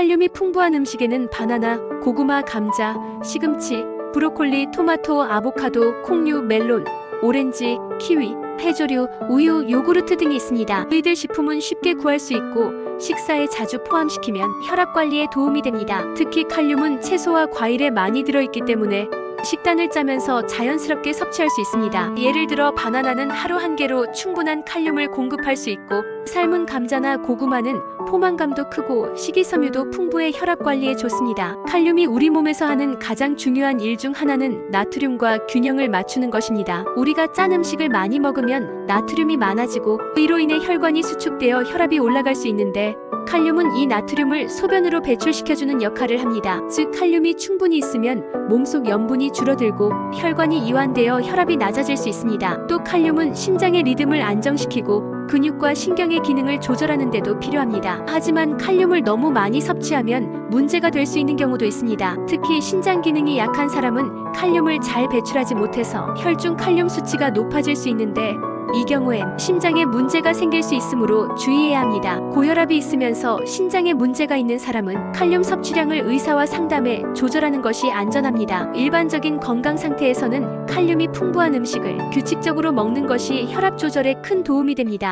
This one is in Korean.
칼륨이 풍부한 음식에는 바나나, 고구마, 감자, 시금치, 브로콜리, 토마토, 아보카도, 콩류, 멜론, 오렌지, 키위, 해조류, 우유, 요구르트 등이 있습니다. 이들 식품은 쉽게 구할 수 있고 식사에 자주 포함시키면 혈압 관리에 도움이 됩니다. 특히 칼륨은 채소와 과일에 많이 들어있기 때문에 식단을 짜면서 자연스럽게 섭취할 수 있습니다. 예를 들어 바나나는 하루 한 개로 충분한 칼륨을 공급할 수 있고 삶은 감자나 고구마는 포만감도 크고 식이섬유도 풍부해 혈압 관리에 좋습니다. 칼륨이 우리 몸에서 하는 가장 중요한 일 중 하나는 나트륨과 균형을 맞추는 것입니다. 우리가 짠 음식을 많이 먹으면 나트륨이 많아지고 이로 인해 혈관이 수축되어 혈압이 올라갈 수 있는데 칼륨은 이 나트륨을 소변으로 배출시켜주는 역할을 합니다. 즉 칼륨이 충분히 있으면 몸속 염분이 줄어들고 혈관이 이완되어 혈압이 낮아질 수 있습니다. 또 칼륨은 심장의 리듬을 안정시키고 근육과 신경의 기능을 조절하는 데도 필요합니다. 하지만 칼륨을 너무 많이 섭취하면 문제가 될 수 있는 경우도 있습니다. 특히 신장 기능이 약한 사람은 칼륨을 잘 배출하지 못해서 혈중 칼륨 수치가 높아질 수 있는데 이 경우엔 심장에 문제가 생길 수 있으므로 주의해야 합니다. 고혈압이 있으면서 신장에 문제가 있는 사람은 칼륨 섭취량을 의사와 상담해 조절하는 것이 안전합니다. 일반적인 건강 상태에서는 칼륨이 풍부한 음식을 규칙적으로 먹는 것이 혈압 조절에 큰 도움이 됩니다.